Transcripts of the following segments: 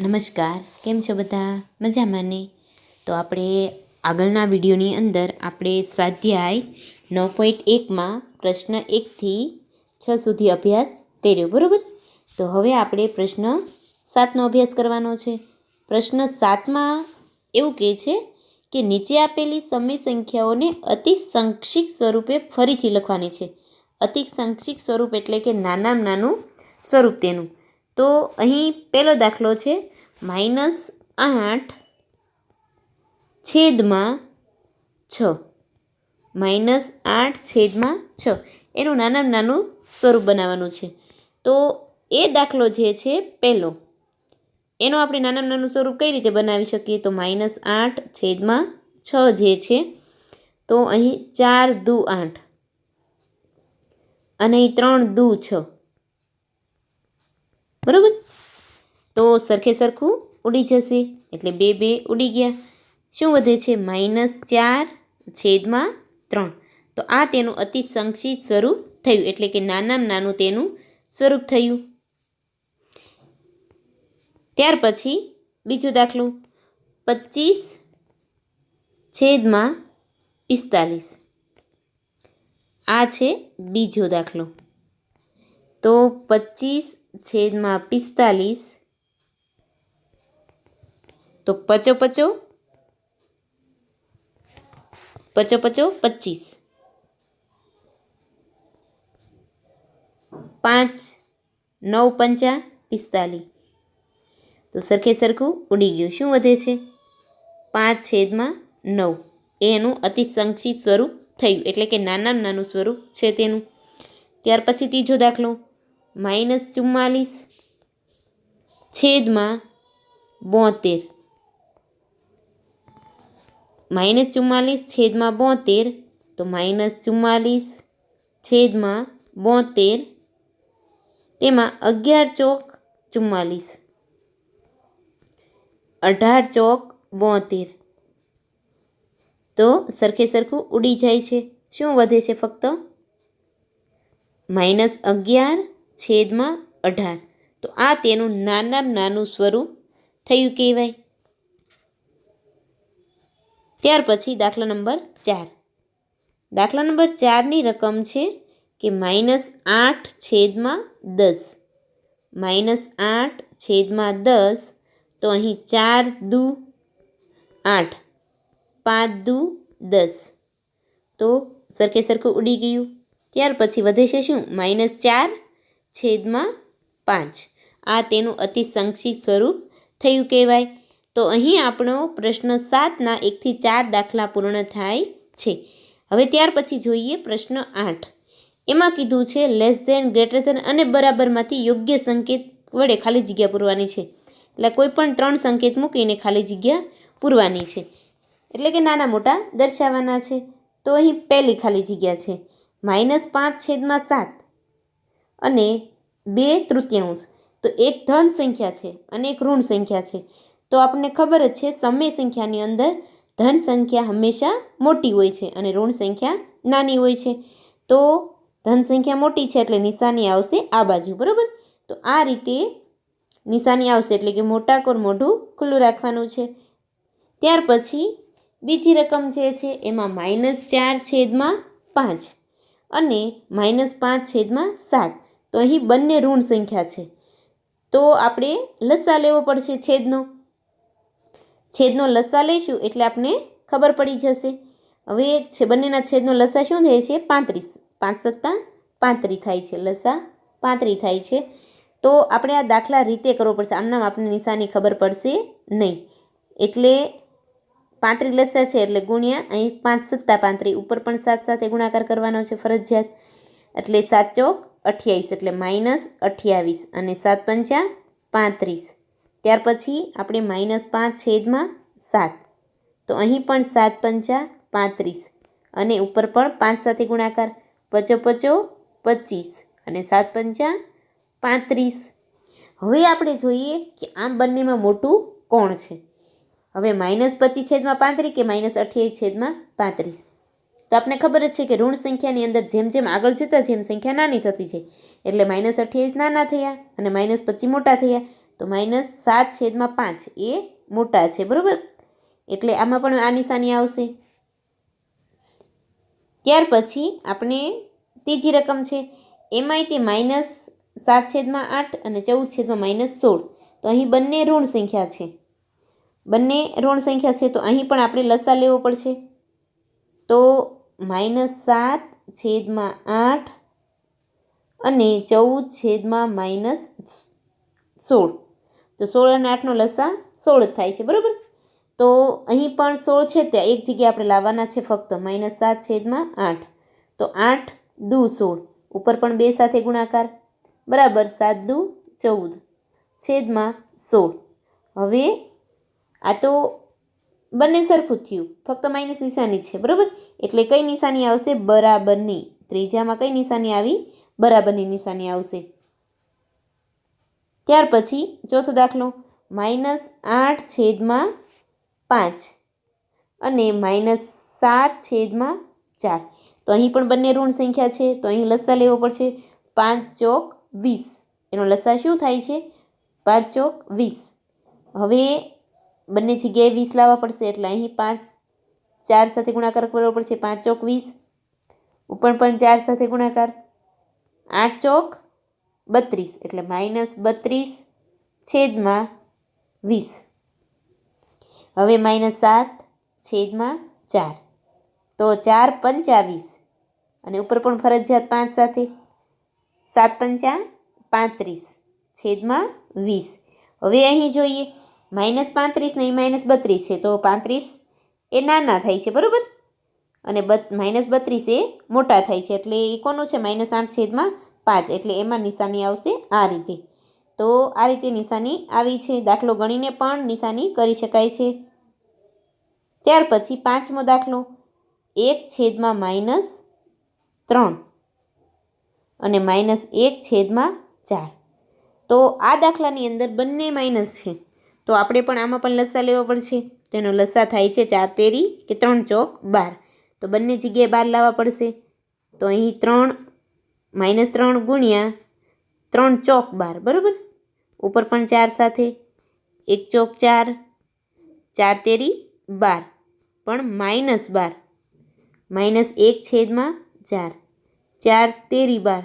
નમસ્કાર. કેમ છો બધા? મજામાં ને? તો આપણે આગળના વિડીયોની અંદર આપણે સ્વાધ્યાય નવ પોઈન્ટ એકમાં પ્રશ્ન એકથી છ સુધી અભ્યાસ કર્યો, બરાબર? તો હવે આપણે પ્રશ્ન સાતનો અભ્યાસ કરવાનો છે. પ્રશ્ન સાતમાં એવું કહે છે કે નીચે આપેલી સમય સંખ્યાઓને અતિ સંક્ષિપ્ત સ્વરૂપે ફરીથી લખવાની છે. અતિ સંક્ષિપ્ત સ્વરૂપ એટલે કે નાનામાં નાનું સ્વરૂપ તેનું. તો અહીં પહેલો દાખલો છે. માઇનસ આઠ છેદમાં છ. માઇનસ આઠ છેદમાં છ. એનું નાનામાં નાનું સ્વરૂપ બનાવવાનું છે. તો એ દાખલો જે છે પહેલો. એનો આપણે નાનામાં નાનું સ્વરૂપ કઈ રીતે બનાવી શકીએ? તો માઇનસ આઠ છેદમાં છ જે છે. તો અહીં ચાર દુ આઠ. અને અહીં ત્રણ દુ છ. બરાબર? તો સરખે સરખું ઉડી જશે. એટલે બે બે ઉડી ગયા. શું વધે છે? માઇનસ ચાર છેદમાં ત્રણ. તો આ તેનું અતિ સંક્ષિપ્ત સ્વરૂપ થયું. એટલે કે નાનામાં નાનું તેનું સ્વરૂપ થયું. ત્યાર પછી બીજો દાખલો. પચીસ છેદમાં પિસ્તાલીસ. આ છે બીજો દાખલો. તો પચીસ છેદમાં પિસ્તાલીસ. તો પચો પચો પચો પચો પચીસ. પાંચ, નવ પંચા પિસ્તાલીસ. તો સરખે સરખું ઉડી ગયું. શું વધે છે? પાંચ છેદમાં નવ. એનું અતિસંક્ષિત સ્વરૂપ થયું. એટલે કે નાનામાં નાનું સ્વરૂપ છે તેનું. ત્યાર પછી ત્રીજો દાખલો. માઇનસ ચુમ્માલીસ, છેદમાં બોતેર. માઇનસ ચુમ્માલીસ, છેદમાં બોતેર, તો માઇનસ ચુમ્માલીસ, છેદમાં બોતેર, તેમાં અગિયાર ચોક ચુમ્માલીસ. અઢાર ચોક બોતેર. તો સરખે સરખું ઉડી જાય છે. શું વધે છે ફક્ત? માઇનસ અગિયાર છેદમાં અઢાર. તો આ તેનું નાનામાં નાનું સ્વરૂપ થયું કહેવાય. ત્યાર પછી દાખલા નંબર ચાર. દાખલા નંબર ચારની રકમ છે કે માઇનસ આઠ છેદમાં દસ. માઇનસ આઠ છેદમાં દસ, તો અહીં ચાર દુ આઠ, પાંચ દુ દસ. તો સરખે સરખું ઉડી ગયું. ત્યાર પછી વધે છે શું? માઇનસ ચાર છેદમાં પાંચ. આ તેનું અતિ સંક્ષિપ્ત સ્વરૂપ થયું કહેવાય. તો અહીં આપણો પ્રશ્ન સાતના એકથી ચાર દાખલા પૂર્ણ થાય છે. હવે ત્યાર પછી જોઈએ પ્રશ્ન આઠ. એમાં કીધું છે લેસ ધેન ગ્રેટર ધેન અને બરાબરમાંથી યોગ્ય સંકેત વડે ખાલી જગ્યા પૂરવાની છે. એટલે કોઈ પણ ત્રણ સંકેત મૂકીને ખાલી જગ્યા પૂરવાની છે. એટલે કે નાના મોટા દર્શાવવાના છે. તો અહીં પહેલી ખાલી જગ્યા છે. માઇનસ પાંચ છેદમાં સાત. અને બે તૃતીયાંશ. તો એક ધન સંખ્યા છે અને એક ઋણ સંખ્યા છે. તો આપણને ખબર જ છે સમય સંખ્યાની અંદર ધન સંખ્યા હંમેશા મોટી હોય છે અને ઋણ સંખ્યા નાની હોય છે. તો ધન સંખ્યા મોટી છે એટલે નિશાની આવશે આ બાજુ, બરાબર? તો આ રીતે નિશાની આવશે એટલે કે મોટા કોર મોઢું ખુલ્લું રાખવાનું છે. ત્યાર પછી બીજી રકમ જે છે એમાં માઇનસ ચાર છેદમાં પાંચ અને માઇનસ પાંચ છેદમાં સાત. તો અહીં બંને ઋણ સંખ્યા છે. તો આપણે લસા લેવો પડશે છેદનો. છેદનો લસા લઈશું એટલે આપણે ખબર પડી જશે. હવે છે, બંનેના છેદનો લસા શું થાય છે? પાંત્રીસ. પાંચ સત્તા પાંત્રી થાય છે. લસા પાંત્રી થાય છે. તો આપણે આ દાખલા રીતે કરવો પડશે. આમનામ આપણને નિશાની ખબર પડશે નહીં. એટલે પાંત્રી લસા છે એટલે ગુણ્યા, અહીં પાંચ સત્તા પાંત્રી. ઉપર પણ સાત સાથે ગુણાકાર કરવાનો છે ફરજિયાત. એટલે સાત ચોક અઠ્યાવીસ એટલે માઇનસ અઠ્યાવીસ અને સાત પંચા પાંત્રીસ. ત્યાર પછી આપણે માઇનસ પાંચ છેદમાં સાત. તો અહીં પણ સાત પંચા પાંત્રીસ અને ઉપર પણ પાંચ સાથે ગુણાકાર. પચો પચો પચીસ અને સાત પંચા પાંત્રીસ. હવે આપણે જોઈએ કે આમ બંનેમાં મોટું કોણ છે? હવે માઇનસ પચીસ છેદમાં પાંત્રીસ કે માઇનસ અઠ્યાવીસ છેદમાં પાંત્રીસ? તો આપણે ખબર જ છે કે ઋણ સંખ્યાની અંદર જેમ જેમ આગળ જતા જેમ સંખ્યા નાની થતી છે એટલે માઇનસ અઠ્યાવીસ નાના થયા અને માઇનસ પચીસ મોટા થયા. તો માઇનસ સાત છેદમાં પાંચ એ મોટા છે, બરાબર? એટલે આમાં પણ આ નિશાની આવશે. ત્યાર પછી આપણે ત્રીજી રકમ છે. એમાંય તે માઇનસ સાત છેદમાં આઠ અને ચૌદ છેદમાં માઇનસ સોળ. તો અહીં બંને ઋણ સંખ્યા છે. બંને ઋણ સંખ્યા છે, તો અહીં પણ આપણે લસા લેવો પડશે. તો માઇનસ સાત છેદમાં આઠ અને ચૌદ છેદમાં માઇનસ સોળ. તો સોળ અને આઠનો લસા સોળ થાય છે, બરાબર? તો અહીં પણ સોળ છે, ત્યાં એક જગ્યાએ આપણે લાવવાના છે ફક્ત માઇનસ સાત છેદમાં આઠ. તો આઠ દુ સોળ, ઉપર પણ બે સાથે ગુણાકાર. બરાબર, સાત દુ ચૌદ છેદમાં સોળ. હવે આ તો બંને સરખું થયું. ફક્ત માઇનસ નિશાની છે, બરાબર? એટલે કઈ નિશાની આવશે? બરાબરની ત્રીજામાં કઈ નિશાની આવી? બરાબરની નિશાની આવશે. ત્યાર પછી ચોથો દાખલો. માઇનસ આઠ છેદમાં પાંચ અને માઇનસ સાત છેદમાં ચાર. તો અહીં પણ બંને ઋણ સંખ્યા છે. તો અહીં લસ્સા લેવો પડશે. પાંચ ચોક વીસ. એનો લસ્સા શું થાય છે? પાંચ ચોક વીસ. હવે બંને જગ્યાએ વીસ લાવવા પડશે, એટલે અહીં પાંચ, ચાર સાથે ગુણાકાર કરવો પડશે, પાંચ ચોક વીસ. ઉપર પણ ચાર સાથે ગુણાકાર, આઠ ચોક બત્રીસ, એટલે માઇનસ બત્રીસ છેદમાં વીસ. હવે માઇનસ સાત છેદમાં ચાર. તો ચાર પંચાવીસ. અને ઉપર પણ ફરજિયાત પાંચ સાથે. સાત પંચા પાંત્રીસ છેદમાં વીસ. હવે અહીં જોઈએ. માઇનસ પાંત્રીસ નહીં માઇનસ બત્રીસ છે. તો પાંત્રીસ એ નાના થાય છે, બરાબર? અને બત, માઇનસ બત્રીસ એ મોટા થાય છે. એટલે એ કોનું છે? માઇનસ આઠ છેદમાં પાંચ. એટલે એમાં નિશાની આવશે આ રીતે. તો આ રીતે નિશાની આવી છે. દાખલો ગણીને પણ નિશાની કરી શકાય છે. ત્યાર પછી પાંચમો દાખલો. એક છેદમાં માઇનસ ત્રણ અને માઇનસ એક છેદમાં ચાર. તો આ દાખલાની અંદર બંને માઇનસ છે. તો આપણે પણ આમાં પણ લસા લેવો પડશે. તેનો લસા થાય છે ચાર તેરી કે ત્રણ ચોક બાર. તો બંને જગ્યાએ બાર લાવવા પડશે. તો અહીં ત્રણ માઇનસ ત્રણ ગુણ્યા ત્રણ ચોક બાર, બરાબર? ઉપર પણ ચાર સાથે. એક ચોક ચાર ચાર તેરી બાર. પણ માઇનસ બાર. માઇનસ એક છેદમાં ચાર. ચાર તેરી બાર.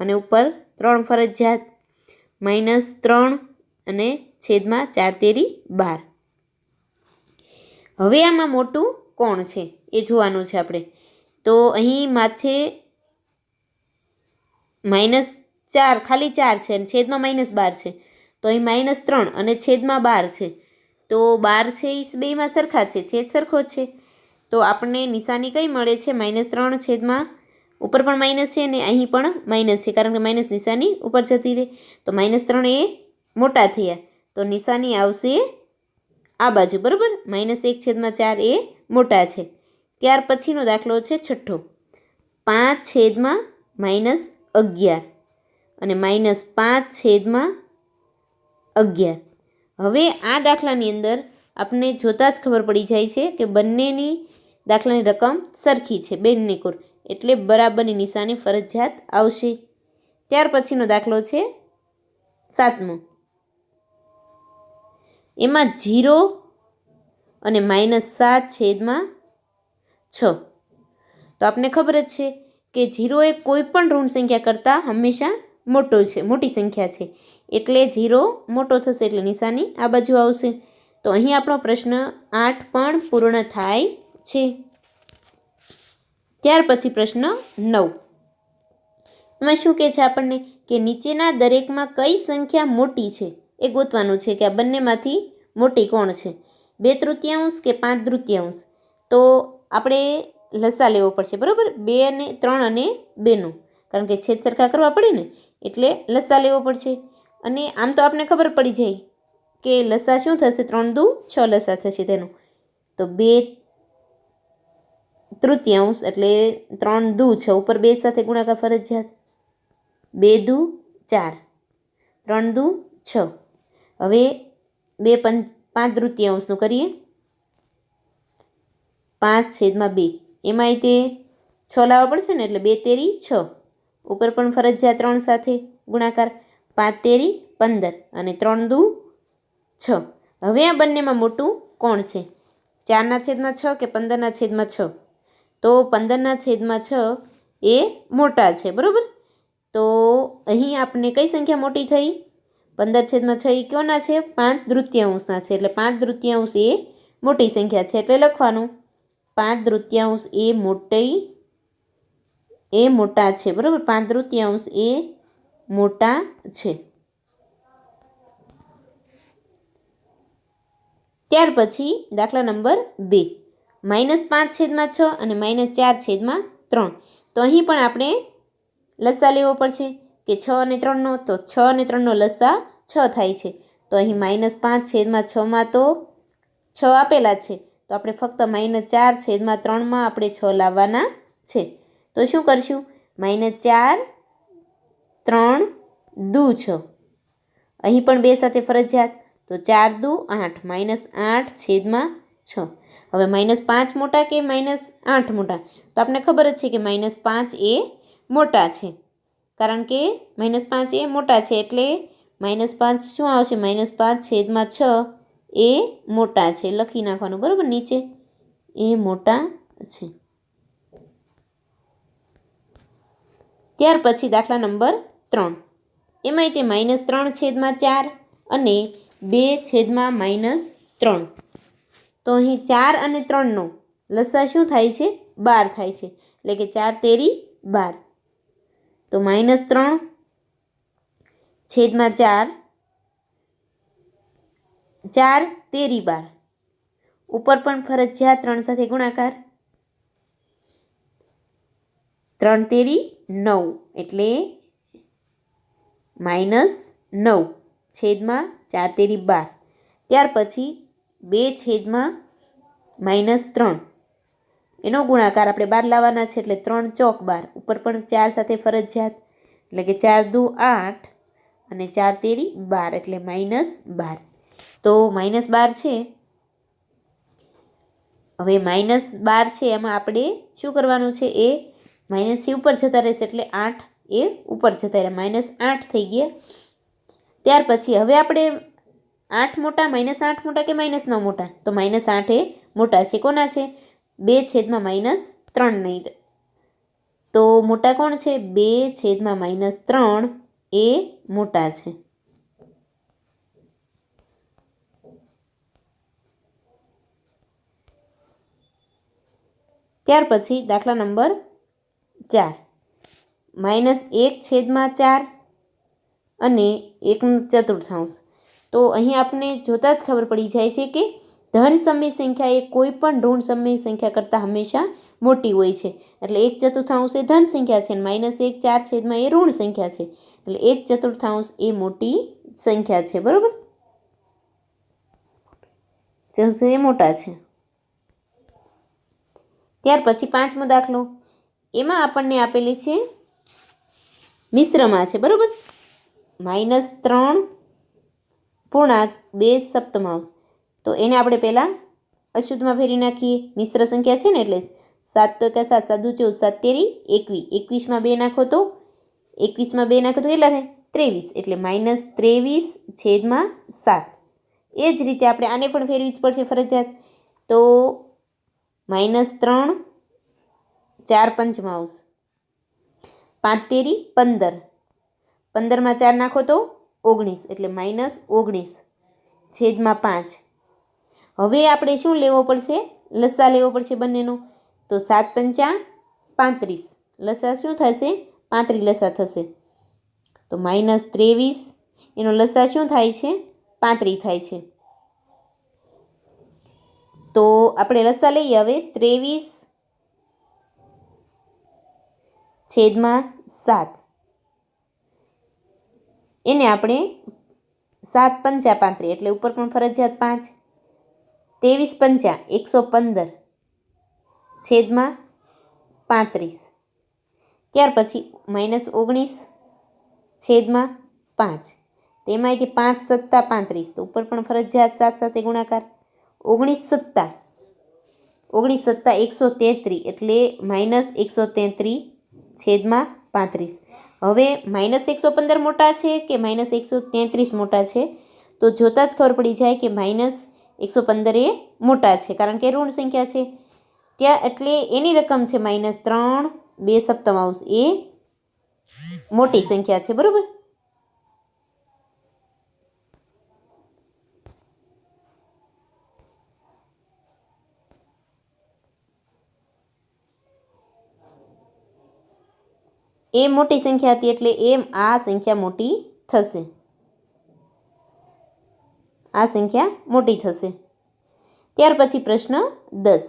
અને ઉપર ત્રણ ફરજિયાત. માઇનસ ત્રણ અને છેદમાં ચાર તેરી બાર. હવે આમાં મોટું કોણ છે એ જોવાનું છે આપણે. તો અહીં માથે માઇનસ ચાર, ખાલી ચાર છે અને છેદમાં માઇનસ બાર છે. તો અહીં માઇનસ ત્રણ અને છેદમાં બાર છે. તો બાર છે એ બેમાં સરખા છે, છેદ સરખો છે. તો આપણને નિશાની કઈ મળે છે? માઇનસ ત્રણ છેદમાં ઉપર પણ માઇનસ છે અને અહીં પણ માઇનસ છે, કારણ કે માઇનસ નિશાની ઉપર જતી રહે. તો માઇનસ ત્રણ એ મોટા થયા. તો નિશાની આવશે આ બાજુ, બરાબર? માઇનસ એક છેદમાં ચાર એ મોટા છે. ત્યાર પછીનો દાખલો છે છઠ્ઠો. પાંચ છેદમાં માઇનસ અગિયાર અને માઇનસ પાંચ છેદમાં અગિયાર. હવે આ દાખલાની અંદર આપણે જોતાં જ ખબર પડી જાય છે કે બંનેની દાખલાની રકમ સરખી છે, બેનની કુર એટલે બરાબરની નિશાની ફરજિયાત આવશે. ત્યાર પછીનો દાખલો છે સાતમો. એમાં જીરો અને માઇનસ સાત છેદમાં છ. તો આપને ખબર જ છે કે જીરો એ કોઈ પણ ઋણ સંખ્યા કરતાં હંમેશા મોટો છે, મોટી સંખ્યા છે. એટલે જીરો મોટો થશે એટલે નિશાની આ બાજુ આવશે. તો અહીં આપણો પ્રશ્ન આઠ પણ પૂર્ણ થાય છે. ત્યાર પછી પ્રશ્ન નવ. એમાં શું કહે છે આપણને કે નીચેના દરેકમાં કઈ સંખ્યા મોટી છે? એ ગોતવાનું છે કે આ બંનેમાંથી મોટી કોણ છે? બે તૃતીયાંશ કે પાંચ તૃતીયાંશ? તો આપણે લસા લેવો પડશે, બરાબર? બે અને ત્રણ અને બેનું. કારણ કે છેદ સરખા કરવા પડે ને, એટલે લસા લેવો પડશે. અને આમ તો આપણે ખબર પડી જાય કે લસા શું થશે? ત્રણ દુ છ લસા થશે તેનું. તો બે તૃતીયાંશ એટલે ત્રણ દુ છ, ઉપર બે સાથે ગુણાકાર ફરજિયાત. બે દુ ચાર. ત્રણ દુ છ. હવે બે પંચ પાંચ તૃતીયાંશનું કરીએ. પાંચ છેદમાં બે. એમાંય તે છ લાવવા પડશે ને એટલે બે તેરી છ. ઉપર પણ ફરજિયાત ત્રણ સાથે ગુણાકાર. પાંચ તેરી પંદર અને ત્રણ દુ છ. હવે આ બંનેમાં મોટું કોણ છે? ચારના છેદમાં છ કે પંદરના છેદમાં છ? તો પંદરના છેદમાં છ એ મોટા છે, બરાબર? તો અહીં આપણે કઈ સંખ્યા મોટી થઈ? પંદર છેદમાં છ એ ક્યોના છે? પાંચ તૃતીયાંશના છે. એટલે પાંચ તૃતીયાંશ એ મોટી સંખ્યા છે. એટલે લખવાનું. પાંચ તૃતીયાંશ એ મોટી, એ મોટા છે. બરાબર? પાંચ તૃતીયાંશ એ મોટા છે. ત્યાર પછી દાખલા નંબર બે. માઇનસ પાંચ છેદમાં છ અને માઇનસ ચાર છેદમાં ત્રણ. તો અહીં પણ આપણે લસા લેવો પડશે. કે છ અને ત્રણનો, તો છ અને ત્રણનો લસા છ થાય છે. તો અહીં માઇનસ પાંચ છેદમાં છમાં તો છ આપેલા છે. તો આપણે ફક્ત માઇનસ ચાર છેદમાં ત્રણમાં આપણે છ લાવવાના છે. તો શું કરશું? માઇનસ ચાર, ત્રણ, દુ, છ. અહીં પણ બે સાથે ફરજિયાત. તો ચાર, દુ, આઠ. માઇનસ આઠ છેદમાં છ. હવે માઇનસ પાંચ મોટા કે માઇનસ આઠ મોટા? તો આપણને ખબર જ છે કે માઇનસ પાંચ એ મોટા છે. કારણ કે માઇનસ પાંચ એ મોટા છે એટલે માઇનસ પાંચ શું આવશે? માઇનસ પાંચ છેદમાં છ એ મોટા છે. લખી નાખવાનું, બરાબર? નીચે એ મોટા છે. ત્યાર પછી દાખલા નંબર ત્રણ. એમાંય તે માઇનસ ત્રણ છેદમાં ચાર અને બે છેદમાં માઇનસ ત્રણ. તો અહીં ચાર અને ત્રણનો લસા શું થાય છે? બાર થાય છે. એટલે કે ચાર તેરી બાર. તો માઇનસ ત્રણ, છેદમાં ચાર ચાર, તેરી બાર. ઉપર પણ ફરજિયાત ત્રણ સાથે ગુણાકાર. ત્રણ તેરી નવ, એટલે માઇનસ નવ, છેદમાં ચાર તેરી બાર. ત્યાર પછી બે છેદમાં માઇનસ ત્રણ. એનો ગુણાકાર આપણે બાર લાવવાના છે એટલે ત્રણ ચોક બાર. ઉપર પણ ચાર સાથે ફરજિયાત. એટલે કે ચાર દુ આઠ અને ચાર તેરી બાર એટલે માઇનસ બાર. તો માઇનસ બાર છે. હવે માઇનસ બાર છે એમાં આપણે શું કરવાનું છે? એ માઇનસથી ઉપર જતા રહેશે એટલે આઠ એ ઉપર જતા રહે. માઇનસ આઠ થઈ ગયા. ત્યાર પછી હવે આપણે આઠ મોટા, માઇનસ આઠ મોટા કે માઇનસ નવ મોટા? તો માઇનસ આઠ એ મોટા છે. કોના છે? બે છેદમાં માઇનસ ત્રણ નહીં તો મોટા કોણ છે? બે છેદમાં માઇનસ ત્રણ એ મોટા છે. ત્યાર પછી દાખલા નંબર ચાર. માઇનસ એક છેદમાં ચાર અને એકનું ચતુર્થાંશ. તો અહીં આપણે જોતાં જ ખબર પડી જાય છે કે ધન સમય સંખ્યા એ કોઈ પણ ઋણ સમય સંખ્યા કરતાં હંમેશા મોટી હોય છે. એટલે એક ચતુર્થાંશ એ ધન સંખ્યા છે માઇનસ એક ચાર છેદમાં એ ઋણ સંખ્યા છે. એટલે એક ચતુર્થાંશ એ મોટી સંખ્યા છે, બરાબર? એ મોટા છે. ત્યાર પછી પાંચમો દાખલો. એમાં આપણને આપેલી છે મિશ્રમાં છે, બરાબર? માઇનસ ત્રણ પૂર્ણાંક બે સપ્તમાંશ. તો એને આપણે પહેલાં અશુદ્ધમાં ફેરવી નાખીએ. મિશ્ર સંખ્યા છે ને એટલે સાત તો કે સાત સાદુ ચૌદ, સાત તેરી, એકવીસ. એકવીસમાં બે નાખો તો? એકવીસમાં બે નાખો તો કેટલા થાય? ત્રેવીસ. એટલે માઇનસ ત્રેવીસ છેદમાં સાત. એ જ રીતે આપણે આને પણ ફેરવી જ પડશે ફરજિયાત. તો માઇનસ ત્રણ, ચાર પંચમાંશ પાંચ તેરી, પંદર. પંદરમાં ચાર નાખો તો ઓગણીસ. એટલે માઇનસ ઓગણીસ છેદમાં પાંચ. હવે આપણે શું લેવો પડશે? લસા લેવો પડશે બંનેનો? તો સાત પંચા પાંત્રીસ. લસા શું થશે? પાંત્રીસ લસા થશે. તો માઇનસ ત્રેવીસ. એનો લસા શું થાય છે? પાંત્રીસ થાય છે. તો આપણે લસા લઈએ હવે. ત્રેવીસ છેદમાં સાત. એને આપણે સાત પંચા પાંત્રીસ. એટલે ઉપર પણ ફરજિયાત પાંચ. ત્રેવીસ પંચા, એકસો પંદર. છેદમાં પાંત્રીસ. ત્યાર પછી માઇનસ ઓગણીસ, છેદમાં પાંચ. તેમાંથી પાંચ સત્તા પાંત્રીસ. તો ઉપર પણ ફરજિયાત સાત સાથે ગુણાકાર. ઓગણીસ સત્તા. ઓગણીસ સત્તા એકસો તેત્રીસ એટલે માઇનસ એકસો તેત્રીસ છેદમાં પાંત્રીસ. હવે માઇનસ એકસો પંદર મોટા છે કે માઇનસ એકસો તેત્રીસ મોટા છે? તો જોતાં જ ખબર પડી જાય કે માઇનસ એકસો પંદર એ મોટા છે, કારણ કે ઋણ સંખ્યા છે. ત્યાં એટલે એની રકમ છે માઇનસ ત્રણ, બે સપ્તમાંશ એ મોટી સંખ્યા છે, બરાબર? એ મોટી સંખ્યા હતી એટલે એમ આ સંખ્યા મોટી થશે. આ સંખ્યા મોટી થશે. ત્યાર પછી પ્રશ્ન દસ.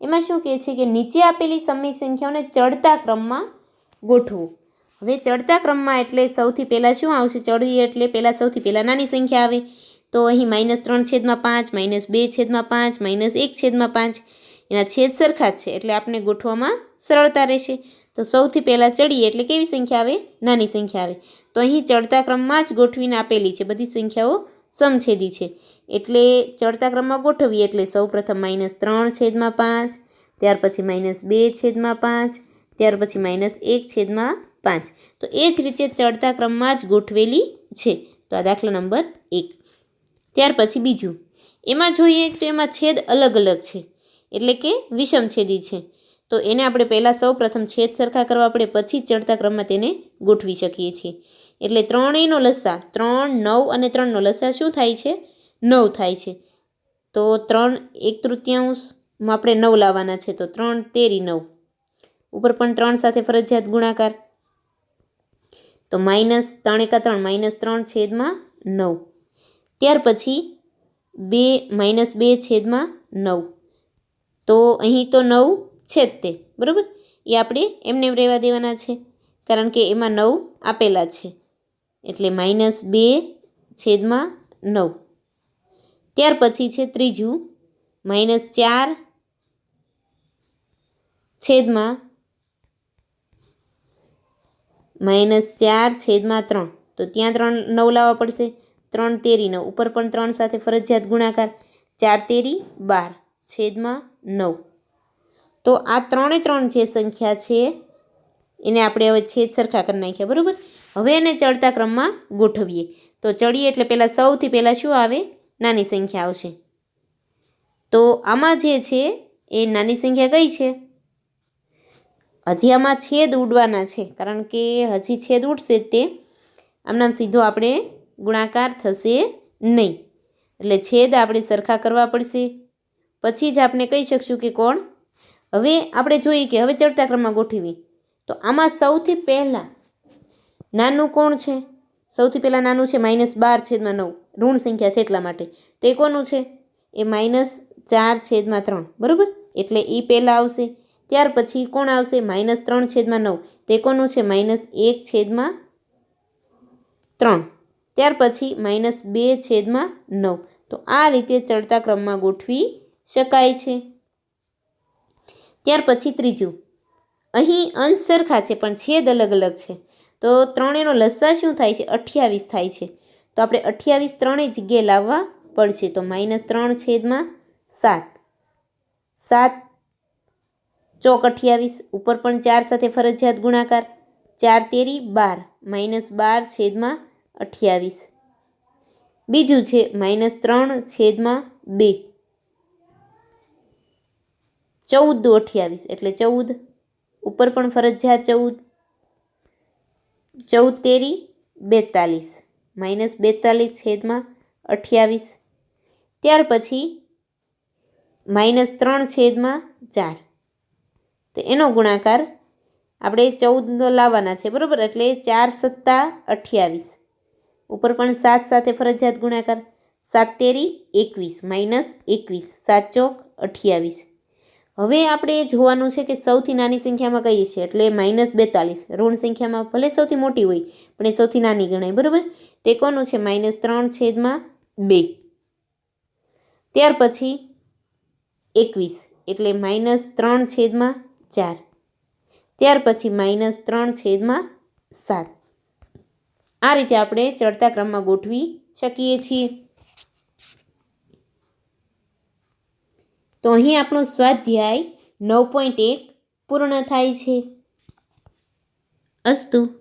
એમાં શું કહે છે કે નીચે આપેલી સમય સંખ્યાઓને ચડતા ક્રમમાં ગોઠવો. હવે ચડતા ક્રમમાં એટલે સૌથી પહેલાં શું આવશે? ચડીએ એટલે પહેલાં સૌથી પહેલાં નાની સંખ્યા આવે. તો અહીં માઇનસ ત્રણ છેદમાં પાંચ, માઇનસ બે છેદમાં પાંચ, માઇનસ એક છેદમાં પાંચ. એના છેદ સરખા જ છે. એટલે આપણે ગોઠવામાં સરળતા રહેશે. તો સૌથી પહેલાં ચડીએ એટલે કેવી સંખ્યા આવે? નાની સંખ્યા આવે. તો અહીં ચડતા ક્રમમાં જ ગોઠવીને આપેલી છે બધી સંખ્યાઓ સમછેદી છે. એટલે ચડતા ક્રમમાં ગોઠવીએ એટલે સૌ પ્રથમ માઇનસ ત્રણ છેદમાં પાંચ, ત્યાર પછી માઇનસ બે છેદમાં પાંચ, ત્યાર પછી માઇનસ એક છેદમાં પાંચ. તો એ જ રીતે ચડતા ક્રમમાં જ ગોઠવેલી છે. તો આ દાખલા નંબર એક. ત્યાર પછી બીજું. એમાં જોઈએ તો એમાં છેદ અલગ અલગ છે. એટલે કે વિષમછેદી છે. તો એને આપણે પહેલાં સૌ પ્રથમ છેદ સરખા કરવા પડે, પછી ચડતા ક્રમમાં તેને ગોઠવી શકીએ છીએ. એટલે ત્રણેયનો લસ્સા ત્રણ, નવ અને ત્રણનો લસ્સા શું થાય છે? નવ થાય છે. તો ત્રણ એક તૃતીયાંશમાં આપણે નવ લાવવાના છે, તો ત્રણ તેરી નવ. ઉપર પણ ત્રણ સાથે ફરજિયાત ગુણાકાર. તો માઇનસ ત્રણ એકા ત્રણ, માઇનસ ત્રણ છેદમાં નવ. ત્યાર પછી બે, માઇનસ બે છેદમાં નવ. તો અહીં તો નવ છે જ તે, બરાબર? એ આપણે એમને રહેવા દેવાના છે, કારણ કે એમાં નવ આપેલા છે. એટલે માઇનસ બે છેદમાં નવ. ત્યાર પછી છે ત્રીજું માઇનસ ચાર છેદમાં માઇનસ ચાર છેદમાં ત્રણ. તો ત્યાં ત્રણ નવ લાવવા પડશે. ત્રણ તેરી નવ. ઉપર પણ ત્રણ સાથે ફરજિયાત ગુણાકાર. ચાર તેરી બાર છેદમાં નવ. તો આ ત્રણે ત્રણ જે સંખ્યા છે, એને આપણે હવે છેદ સરખા કરી નાખ્યા. બરાબર? હવે એને ચડતા ક્રમમાં ગોઠવીએ. તો ચડીએ એટલે પહેલાં સૌથી પહેલાં શું આવે? નાની સંખ્યા આવશે. તો આમાં જે છે, એ નાની સંખ્યા કઈ છે? હજી આમાં છેદ ઉડવાના છે, કારણ કે હજી છેદ ઉડશે તે. આમનામ સીધો આપણે ગુણાકાર થશે નહીં. એટલે છેદ આપણે સરખા કરવા પડશે. પછી જ આપણે કહી શકશું કે કોણ? હવે આપણે જોઈએ કે હવે ચડતા ક્રમમાં ગોઠવી તો આમાં સૌથી પહેલાં નાનું કોણ છે? સૌથી પહેલાં નાનું છે, માઇનસ બાર છેદમાં નવ. ઋણ સંખ્યા છે એટલા માટે. તે કોનું છે? એ માઇનસ ચાર છેદમાં ત્રણ. બરાબર? એટલે એ પહેલાં આવશે. ત્યાર પછી કોણ આવશે? માઇનસ ત્રણ છેદમાં નવ. તે કોનું છે? માઇનસ એક છેદમાં ત્રણ. ત્યાર પછી માઇનસ બે છેદમાં નવ. તો આ રીતે ચડતા ક્રમમાં ગોઠવી શકાય છે. ત્યાર પછી ત્રીજું. અહીં અંશ સરખા છે, પણ છેદ અલગ અલગ છે. તો ત્રણેયનો લસ્સા શું થાય છે? અઠ્યાવીસ થાય છે. તો આપણે અઠ્યાવીસ ત્રણેય જગ્યાએ લાવવા પડશે. તો માઇનસ ત્રણ છેદમાં સાત. સાત ચોક અઠ્યાવીસ. ઉપર પણ ચાર સાથે ફરજિયાત ગુણાકાર. ચાર તેરી બાર. માઇનસ બાર છેદમાં અઠ્યાવીસ. બીજું છે માઇનસ ત્રણ છેદમાં બે. ચૌદ દુ અઠ્યાવીસ. એટલે ચૌદ. ઉપર પણ ફરજિયાત ચૌદ. ચૌદ તેરી બેતાલીસ માઇનસ બેતાલીસ છેદમાં અઠ્યાવીસ. ત્યાર પછી માઇનસ ત્રણ છેદમાં ચાર. તો એનો ગુણાકાર આપણે ચૌદ લાવવાના છે, બરાબર? એટલે ચાર સત્તા અઠ્યાવીસ. ઉપર પણ સાત સાથે ફરજિયાત ગુણાકાર. સાત તેરી એકવીસ માઇનસ એકવીસ, સાત ચોક અઠ્યાવીસ. હવે આપણે જોવાનું છે કે સૌથી નાની સંખ્યામાં કઈ છે? એટલે માઇનસ બેતાલીસ. ઋણ સંખ્યામાં ભલે સૌથી મોટી હોય, પણ એ સૌથી નાની ગણાય, બરાબર? તે કોનું છે? માઇનસ ત્રણ છેદમાં બે. ત્યાર પછી એકવીસ. એટલે માઇનસ ત્રણ છેદમાં ચાર. ત્યાર પછી માઇનસ ત્રણ છેદમાં સાત. આ રીતે આપણે ચડતા ક્રમમાં ગોઠવી શકીએ છીએ. તો અહીં આપણો સ્વાધ્યાય નવ પોઈન્ટ એક પૂર્ણ થાય છે. અસ્તુ.